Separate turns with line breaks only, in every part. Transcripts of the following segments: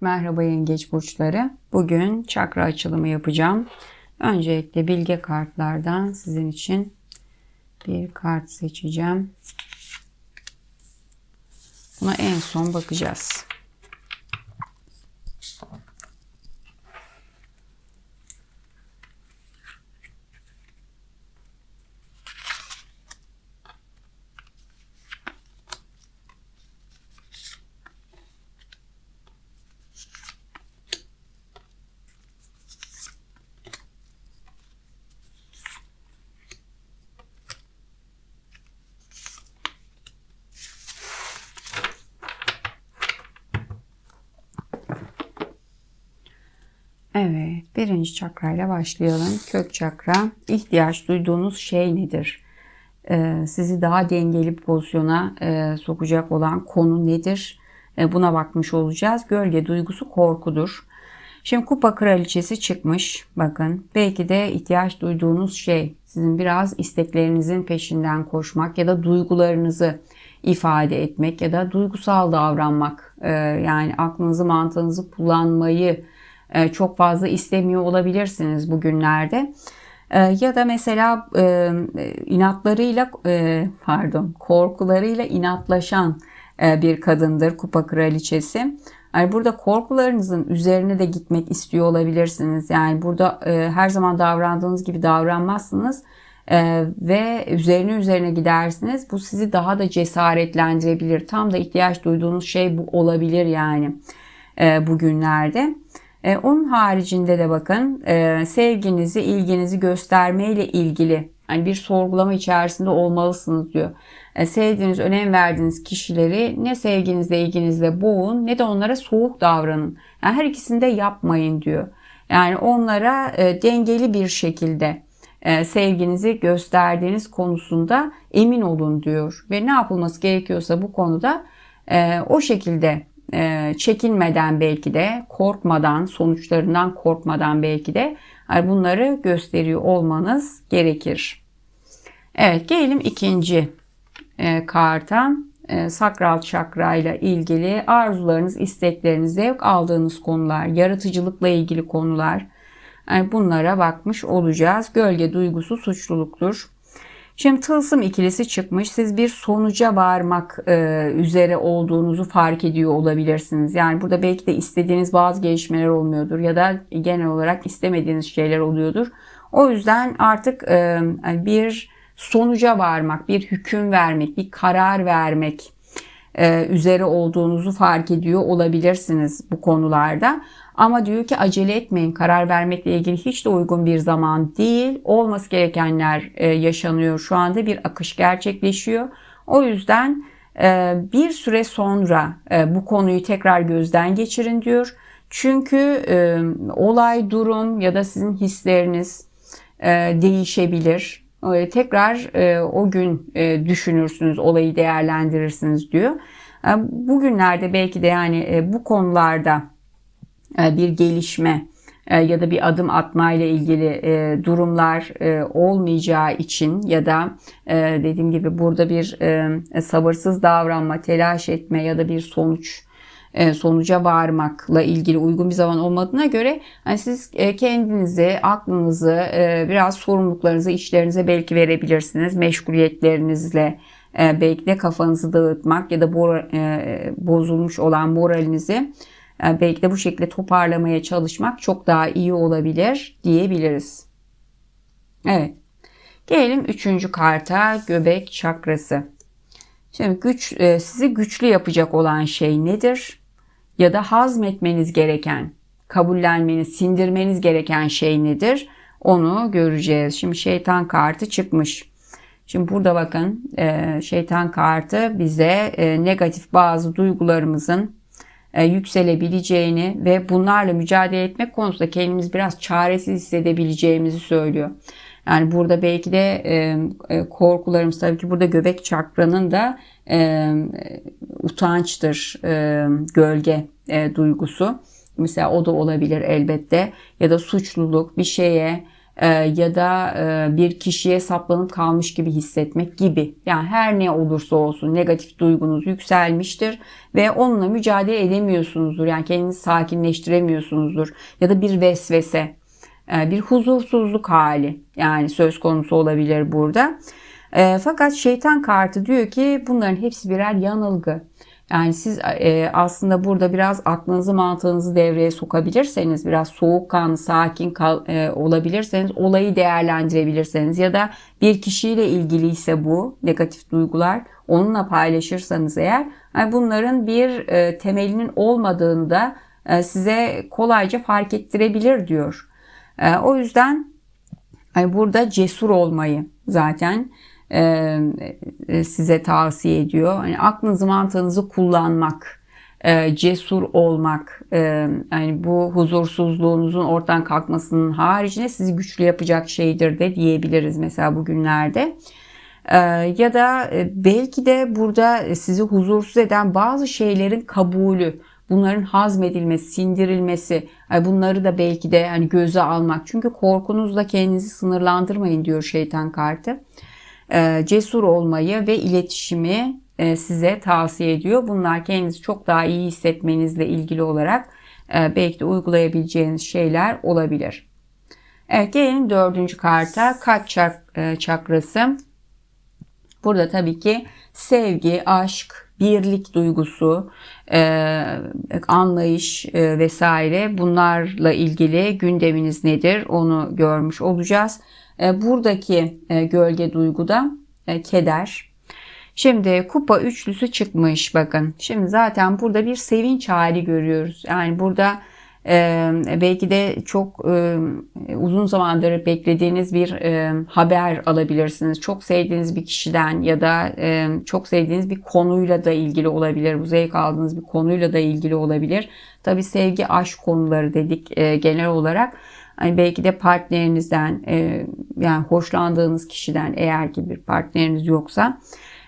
Merhaba yengeç burçları. Bugün çakra açılımı yapacağım. Öncelikle bilge kartlardan sizin için bir kart seçeceğim. Buna en son bakacağız. Evet, birinci çakrayla başlayalım. Kök çakra. İhtiyaç duyduğunuz şey nedir? Ee, sizi daha dengeli bir pozisyona e, sokacak olan konu nedir? E, buna bakmış olacağız. Gölge duygusu korkudur. Şimdi kupa kraliçesi çıkmış. Bakın belki de ihtiyaç duyduğunuz şey sizin biraz isteklerinizin peşinden koşmak ya da duygularınızı ifade etmek ya da duygusal davranmak. E, yani aklınızı mantığınızı kullanmayı e, çok fazla istemiyor olabilirsiniz bugünlerde. E, ya da mesela e, inatlarıyla pardon korkularıyla inatlaşan bir kadındır kupa kraliçesi. Yani burada korkularınızın üzerine de gitmek istiyor olabilirsiniz. Yani burada her zaman davrandığınız gibi davranmazsınız ve üzerine üzerine gidersiniz. Bu sizi daha da cesaretlendirebilir. Tam da ihtiyaç duyduğunuz şey bu olabilir yani bugünlerde. E, onun haricinde de bakın e, sevginizi, ilginizi göstermeyle ilgili hani bir sorgulama içerisinde olmalısınız diyor. E, sevdiğiniz, önem verdiğiniz kişileri ne sevginizle, ilginizle boğun ne de onlara soğuk davranın. Yani her ikisini de yapmayın diyor. Yani onlara e, dengeli bir şekilde e, sevginizi gösterdiğiniz konusunda emin olun diyor. Ve ne yapılması gerekiyorsa bu konuda e, o şekilde e, çekinmeden belki de korkmadan sonuçlarından korkmadan belki de bunları gösteriyor olmanız gerekir. Evet gelelim ikinci e, karta. E, sakral çakra ile ilgili arzularınız, istekleriniz, zevk aldığınız konular, yaratıcılıkla ilgili konular. Yani bunlara bakmış olacağız. Gölge duygusu suçluluktur. Şimdi tılsım ikilisi çıkmış. Siz bir sonuca varmak e, üzere olduğunuzu fark ediyor olabilirsiniz. Yani burada belki de istediğiniz bazı gelişmeler olmuyordur ya da genel olarak istemediğiniz şeyler oluyordur. O yüzden artık e, bir sonuca varmak, bir hüküm vermek, bir karar vermek e, üzere olduğunuzu fark ediyor olabilirsiniz bu konularda. Ama diyor ki acele etmeyin. Karar vermekle ilgili hiç de uygun bir zaman değil. Olması gerekenler e, yaşanıyor. Şu anda bir akış gerçekleşiyor. O yüzden e, bir süre sonra e, bu konuyu tekrar gözden geçirin diyor. Çünkü olay, durum ya da sizin hisleriniz değişebilir. Tekrar o gün düşünürsünüz, olayı değerlendirirsiniz diyor. Bugünlerde belki de yani bu konularda bir gelişme e, ya da bir adım atma ile ilgili e, durumlar olmayacağı için ya da dediğim gibi burada bir sabırsız davranma, telaş etme ya da bir sonuç sonuca varmakla ilgili uygun bir zaman olmadığına göre hani siz kendinizi, aklınızı, biraz sorumluluklarınızı, işlerinize belki verebilirsiniz. Meşguliyetlerinizle belki de kafanızı dağıtmak ya da bozulmuş olan moralinizi yani belki de bu şekilde toparlamaya çalışmak çok daha iyi olabilir diyebiliriz. Evet. Gelelim üçüncü karta göbek çakrası. Şimdi güç e, sizi güçlü yapacak olan şey nedir? Ya da hazmetmeniz gereken, kabullenmeniz, sindirmeniz gereken şey nedir? Onu göreceğiz. Şimdi şeytan kartı çıkmış. Şimdi burada bakın e, şeytan kartı bize e, negatif bazı duygularımızın e, yükselebileceğini ve bunlarla mücadele etmek konusunda kendimizi biraz çaresiz hissedebileceğimizi söylüyor. Yani burada belki de e, e, korkularımız tabii ki burada göbek çakranın da e, utançtır, e, gölge e, duygusu. Mesela o da olabilir elbette ya da suçluluk bir şeye e, ya da e, bir kişiye saplanıp kalmış gibi hissetmek gibi. Yani her ne olursa olsun negatif duygunuz yükselmiştir ve onunla mücadele edemiyorsunuzdur. Yani kendinizi sakinleştiremiyorsunuzdur ya da bir vesvese, e, bir huzursuzluk hali yani söz konusu olabilir burada. E, fakat şeytan kartı diyor ki bunların hepsi birer yanılgı. Yani siz e, aslında burada biraz aklınızı mantığınızı devreye sokabilirseniz biraz soğukkanlı sakin kal, e, olabilirseniz olayı değerlendirebilirseniz ya da bir kişiyle ilgiliyse bu negatif duygular onunla paylaşırsanız eğer yani bunların bir e, temelinin olmadığını da e, size kolayca fark ettirebilir diyor. E, o yüzden yani burada cesur olmayı zaten size tavsiye ediyor. Hani aklınızı mantığınızı kullanmak, e, cesur olmak, e, yani bu huzursuzluğunuzun ortadan kalkmasının haricinde sizi güçlü yapacak şeydir de diyebiliriz mesela bugünlerde. E, ya da e, belki de burada sizi huzursuz eden bazı şeylerin kabulü, bunların hazmedilmesi, sindirilmesi, bunları da belki de hani göze almak. Çünkü korkunuzla kendinizi sınırlandırmayın diyor şeytan kartı. E, cesur olmayı ve iletişimi e, size tavsiye ediyor. Bunlar kendinizi çok daha iyi hissetmenizle ilgili olarak e, belki de uygulayabileceğiniz şeyler olabilir. Evet gelelim dördüncü karta kalp çakrası. Burada tabii ki sevgi, aşk, birlik duygusu, anlayış vesaire bunlarla ilgili gündeminiz nedir onu görmüş olacağız. E, buradaki e, gölge duyguda e, keder. Şimdi kupa üçlüsü çıkmış bakın. Şimdi zaten burada bir sevinç hali görüyoruz. Yani burada belki de çok uzun zamandır beklediğiniz bir haber alabilirsiniz. Çok sevdiğiniz bir kişiden ya da çok sevdiğiniz bir konuyla da ilgili olabilir. Bu zevk aldığınız bir konuyla da ilgili olabilir. Tabi sevgi aşk konuları dedik genel olarak. Hani belki de partnerinizden e, yani hoşlandığınız kişiden eğer ki bir partneriniz yoksa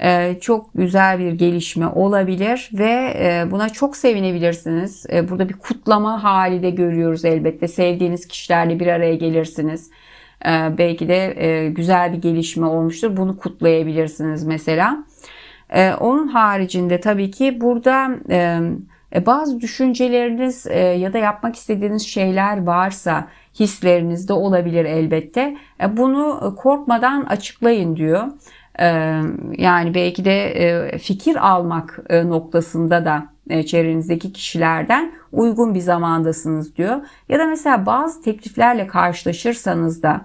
e, çok güzel bir gelişme olabilir ve e, buna çok sevinebilirsiniz. Burada bir kutlama hali de görüyoruz elbette. Sevdiğiniz kişilerle bir araya gelirsiniz. Belki de güzel bir gelişme olmuştur. Bunu kutlayabilirsiniz mesela. Onun haricinde tabii ki burada bazı düşünceleriniz ya da yapmak istediğiniz şeyler varsa hislerinizde olabilir elbette. E, bunu korkmadan açıklayın diyor. E, yani belki de e, fikir almak noktasında da çevrenizdeki kişilerden uygun bir zamandasınız diyor. Ya da mesela bazı tekliflerle karşılaşırsanız da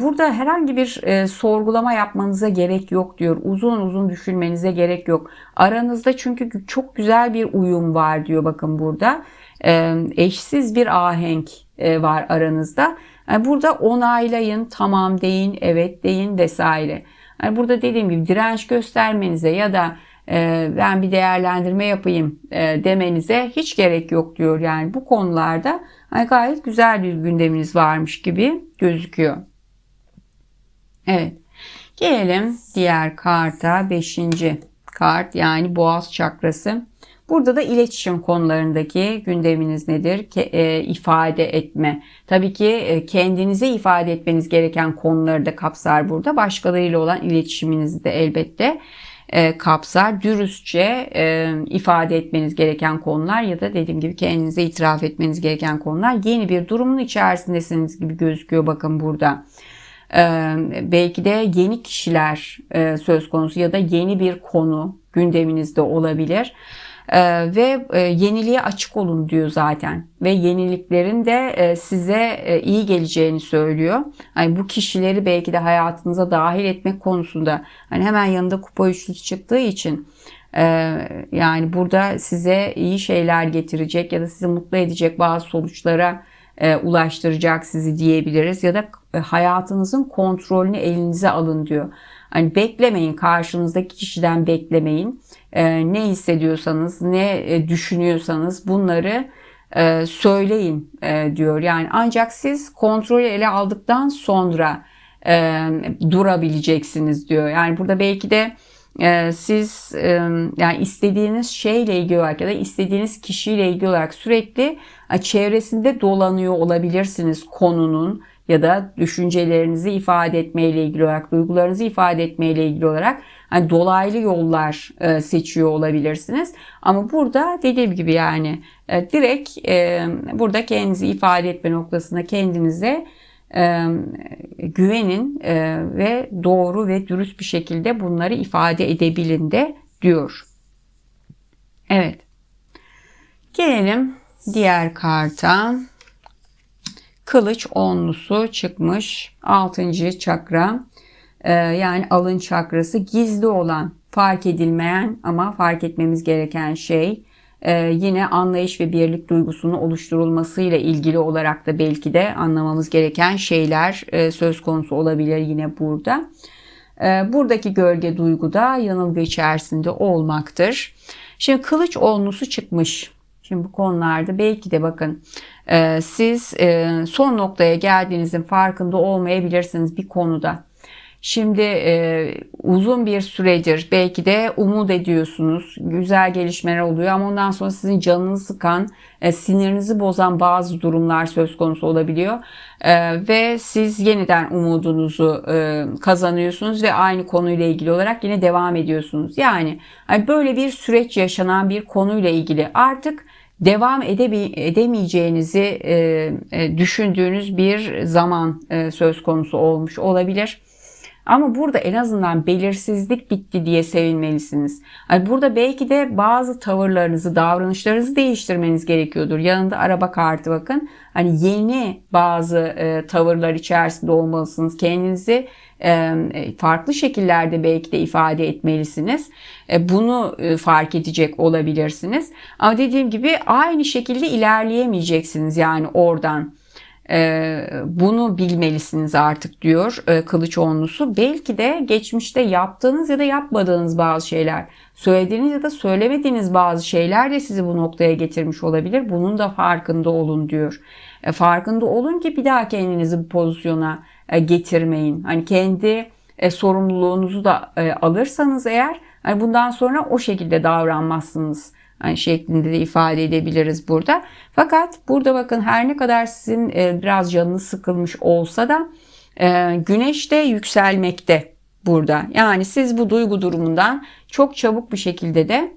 Burada herhangi bir sorgulama yapmanıza gerek yok diyor. Uzun uzun düşünmenize gerek yok. Aranızda çünkü çok güzel bir uyum var diyor bakın burada. Eşsiz bir ahenk e, var aranızda. Yani burada onaylayın, tamam deyin, evet deyin vesaire. Yani burada dediğim gibi direnç göstermenize ya da e, ben bir değerlendirme yapayım e, demenize hiç gerek yok diyor. Yani bu konularda gayet güzel bir gündeminiz varmış gibi gözüküyor. Evet. Gelelim diğer karta. Beşinci kart yani boğaz çakrası. Burada da iletişim konularındaki gündeminiz nedir? Ke, e, ifade etme. Tabii ki e, kendinize ifade etmeniz gereken konuları da kapsar burada. Başkalarıyla olan iletişiminizi de elbette e, kapsar. Dürüstçe e, ifade etmeniz gereken konular ya da dediğim gibi kendinize itiraf etmeniz gereken konular. Yeni bir durumun içerisindesiniz gibi gözüküyor bakın burada. Ee, belki de yeni kişiler e, söz konusu ya da yeni bir konu gündeminizde olabilir. Ee, ve e, yeniliğe açık olun diyor zaten ve yeniliklerin de e, size e, iyi geleceğini söylüyor. Yani bu kişileri belki de hayatınıza dahil etmek konusunda hani hemen yanında kupa üçlüsü çıktığı için yani burada size iyi şeyler getirecek ya da sizi mutlu edecek bazı sonuçlara ulaştıracak sizi diyebiliriz ya da hayatınızın kontrolünü elinize alın diyor. Hani beklemeyin karşınızdaki kişiden beklemeyin. E, ne hissediyorsanız, ne e, düşünüyorsanız bunları e, söyleyin e, diyor. Yani ancak siz kontrolü ele aldıktan sonra e, durabileceksiniz diyor. Yani burada belki de e, siz e, yani istediğiniz şeyle ilgili olarak ya da istediğiniz kişiyle ilgili olarak sürekli e, çevresinde dolanıyor olabilirsiniz konunun ya da düşüncelerinizi ifade etmeyle ilgili olarak, duygularınızı ifade etmeyle ilgili olarak hani dolaylı yollar e, seçiyor olabilirsiniz. Ama burada dediğim gibi yani e, direkt burada kendinizi ifade etme noktasında kendinize e, güvenin e, ve doğru ve dürüst bir şekilde bunları ifade edebilin de diyor. Evet. Gelelim diğer karta. Kılıç onlusu çıkmış. Altıncı çakra. Ee, yani alın çakrası gizli olan, fark edilmeyen ama fark etmemiz gereken şey. Ee, yine anlayış ve birlik duygusunun oluşturulmasıyla ilgili olarak da belki de anlamamız gereken şeyler e, söz konusu olabilir yine burada. Ee, buradaki gölge duygu da yanılgı içerisinde olmaktır. Şimdi kılıç onlusu çıkmış. Şimdi bu konularda belki de bakın e, siz e, son noktaya geldiğinizin farkında olmayabilirsiniz bir konuda. Şimdi e, uzun bir süredir belki de umut ediyorsunuz. Güzel gelişmeler oluyor ama ondan sonra sizin canınızı sıkan, e, sinirinizi bozan bazı durumlar söz konusu olabiliyor. E, ve siz yeniden umudunuzu e, kazanıyorsunuz ve aynı konuyla ilgili olarak yine devam ediyorsunuz. Yani hani böyle bir süreç yaşanan bir konuyla ilgili artık devam edemeyeceğinizi e, e, düşündüğünüz bir zaman e, söz konusu olmuş olabilir. Ama burada en azından belirsizlik bitti diye sevinmelisiniz. Yani burada belki de bazı tavırlarınızı, davranışlarınızı değiştirmeniz gerekiyordur. Yanında araba kartı bakın. Hani yeni bazı e, tavırlar içerisinde olmalısınız. Kendinizi e, farklı şekillerde belki de ifade etmelisiniz. E, bunu e, fark edecek olabilirsiniz. Ama dediğim gibi aynı şekilde ilerleyemeyeceksiniz yani oradan. Ee, bunu bilmelisiniz artık diyor e, kılıç onlusu. Belki de geçmişte yaptığınız ya da yapmadığınız bazı şeyler, söylediğiniz ya da söylemediğiniz bazı şeyler de sizi bu noktaya getirmiş olabilir. Bunun da farkında olun diyor. E, farkında olun ki bir daha kendinizi bu pozisyona e, getirmeyin. Hani kendi sorumluluğunuzu da alırsanız eğer hani bundan sonra o şekilde davranmazsınız yani şeklinde de ifade edebiliriz burada. Fakat burada bakın her ne kadar sizin e, biraz canınız sıkılmış olsa da e, güneş de yükselmekte burada. Yani siz bu duygu durumundan çok çabuk bir şekilde de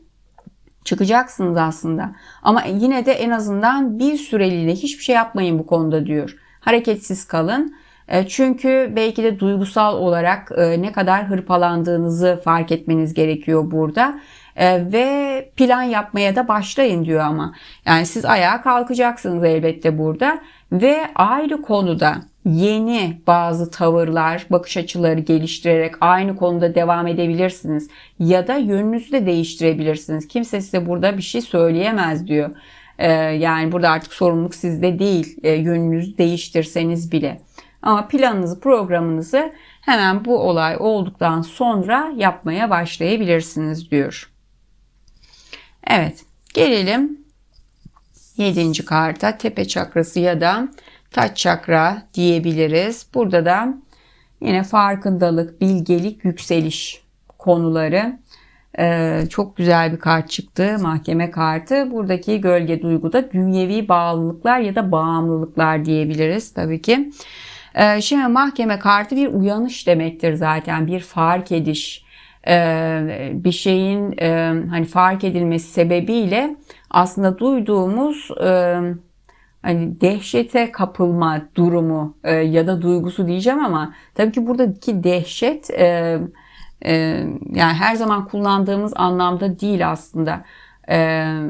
çıkacaksınız aslında. Ama yine de en azından bir süreliğine hiçbir şey yapmayın bu konuda diyor. Hareketsiz kalın. E, çünkü belki de duygusal olarak ne kadar hırpalandığınızı fark etmeniz gerekiyor burada. E, ve plan yapmaya da başlayın diyor ama. Yani siz ayağa kalkacaksınız elbette burada ve ayrı konuda yeni bazı tavırlar, bakış açıları geliştirerek aynı konuda devam edebilirsiniz. Ya da yönünüzü de değiştirebilirsiniz. Kimse size burada bir şey söyleyemez diyor. Yani burada artık sorumluluk sizde değil. Yönünüzü değiştirseniz bile. Ama planınızı, programınızı hemen bu olay olduktan sonra yapmaya başlayabilirsiniz diyor. Evet gelelim 7. karta tepe çakrası ya da taç çakra diyebiliriz. Burada da yine farkındalık, bilgelik, yükseliş konuları ee, çok güzel bir kart çıktı. Mahkeme kartı. Buradaki gölge duyguda dünyevi bağlılıklar ya da bağımlılıklar diyebiliriz tabii ki. Ee, şimdi mahkeme kartı bir uyanış demektir zaten. Bir fark ediş, bir şeyin hani fark edilmesi sebebiyle aslında duyduğumuz hani dehşete kapılma durumu ya da duygusu diyeceğim ama tabii ki buradaki dehşet yani her zaman kullandığımız anlamda değil aslında.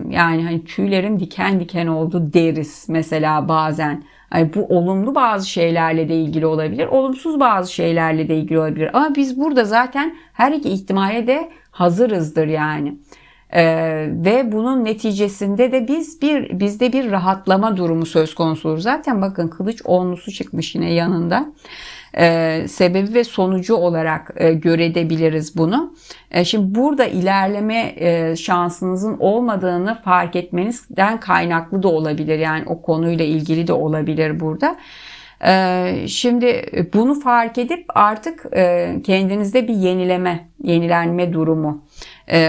Yani hani tüylerim diken diken oldu deriz mesela bazen. Yani bu olumlu bazı şeylerle de ilgili olabilir, olumsuz bazı şeylerle de ilgili olabilir. Ama biz burada zaten her iki ihtimale de hazırızdır yani. Ee, ve bunun neticesinde de biz bir bizde bir rahatlama durumu söz konusu olur. Zaten bakın kılıç onlusu çıkmış yine yanında e, sebebi ve sonucu olarak e, görebiliriz bunu. E, şimdi burada ilerleme e, şansınızın olmadığını fark etmenizden kaynaklı da olabilir. Yani o konuyla ilgili de olabilir burada. E, şimdi bunu fark edip artık e, kendinizde bir yenileme, yenilenme durumu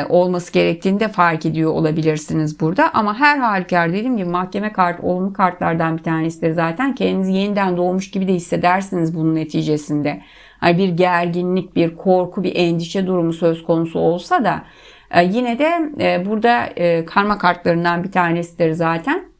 olması gerektiğini de fark ediyor olabilirsiniz burada. Ama her halükarda dediğim gibi mahkeme kart olumlu kartlardan bir tanesidir zaten. Kendinizi yeniden doğmuş gibi de hissedersiniz bunun neticesinde. Hani bir gerginlik, bir korku, bir endişe durumu söz konusu olsa da e, yine de e, burada e, karma kartlarından bir tanesidir zaten.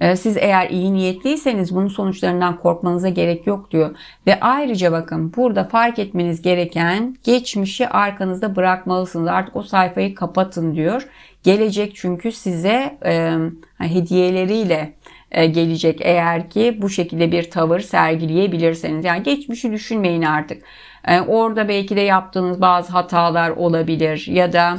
E, Siz eğer iyi niyetliyseniz bunun sonuçlarından korkmanıza gerek yok diyor. Ve ayrıca bakın burada fark etmeniz gereken geçmişi arkanızda bırakmalısınız. Artık o sayfayı kapatın diyor. Gelecek çünkü size e, hediyeleriyle e, gelecek eğer ki bu şekilde bir tavır sergileyebilirseniz. Yani geçmişi düşünmeyin artık. E, orada belki de yaptığınız bazı hatalar olabilir ya da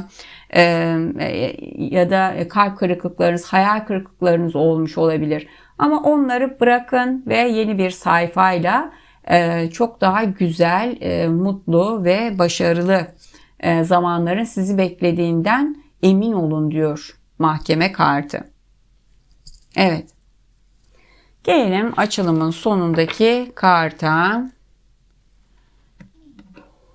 ya da kalp kırıklıklarınız, hayal kırıklıklarınız olmuş olabilir. Ama onları bırakın ve yeni bir sayfayla e, çok daha güzel, e, mutlu ve başarılı e, zamanların sizi beklediğinden emin olun diyor mahkeme kartı. Evet. Gelelim açılımın sonundaki karta.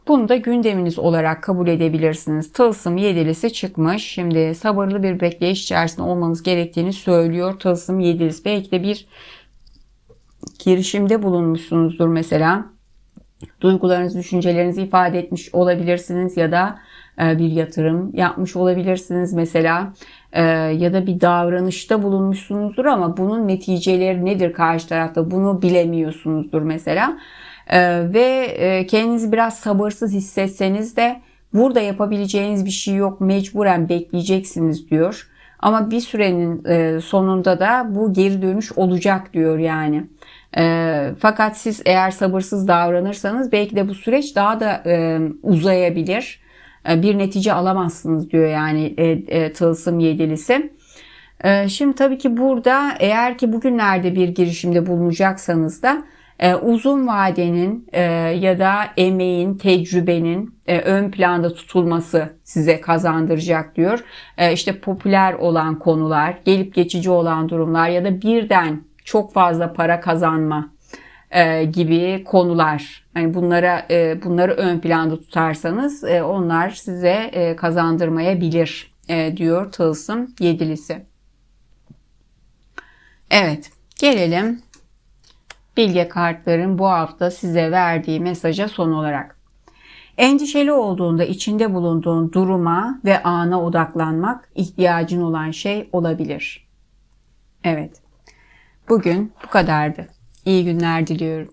Bunu da gündeminiz olarak kabul edebilirsiniz. Tılsım yedilisi çıkmış. Şimdi sabırlı bir bekleyiş içerisinde olmanız gerektiğini söylüyor. Tılsım yedilisi. Belki de bir girişimde bulunmuşsunuzdur mesela. Duygularınızı, düşüncelerinizi ifade etmiş olabilirsiniz ya da e, bir yatırım yapmış olabilirsiniz mesela E, ya da bir davranışta bulunmuşsunuzdur ama bunun neticeleri nedir karşı tarafta bunu bilemiyorsunuzdur mesela. Ee, ve e, kendinizi biraz sabırsız hissetseniz de burada yapabileceğiniz bir şey yok mecburen bekleyeceksiniz diyor. Ama bir sürenin e, sonunda da bu geri dönüş olacak diyor yani. E, fakat siz eğer sabırsız davranırsanız belki de bu süreç daha da e, uzayabilir. Bir netice alamazsınız diyor yani e, e, tılsım yedilisi. E, şimdi tabii ki burada eğer ki bugünlerde bir girişimde bulunacaksanız da uzun vadenin e, ya da emeğin, tecrübenin e, ön planda tutulması size kazandıracak diyor. E, işte popüler olan konular, gelip geçici olan durumlar ya da birden çok fazla para kazanma gibi konular. Hani bunlara bunları ön planda tutarsanız onlar size kazandırmayabilir diyor Tılsım yedilisi. Evet, gelelim bilge kartların bu hafta size verdiği mesaja son olarak. Endişeli olduğunda içinde bulunduğun duruma ve ana odaklanmak ihtiyacın olan şey olabilir. Evet. Bugün bu kadardı. İyi günler diliyorum.